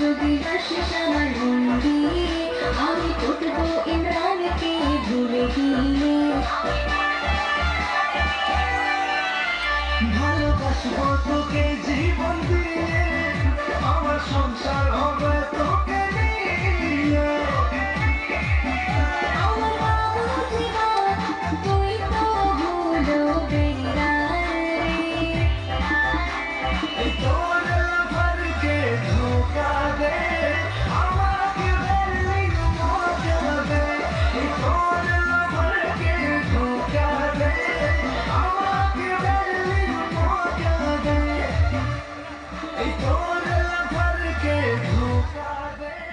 যদি আসিস আমার বন্দি আমি করব ইমরানকে ভুলে গিয়ে। ভালোবাসবো তোকে জীবন দিয়ে। আমার সংসার হবে তোকে নিয়ে। তুই তো भर के धोखा दे।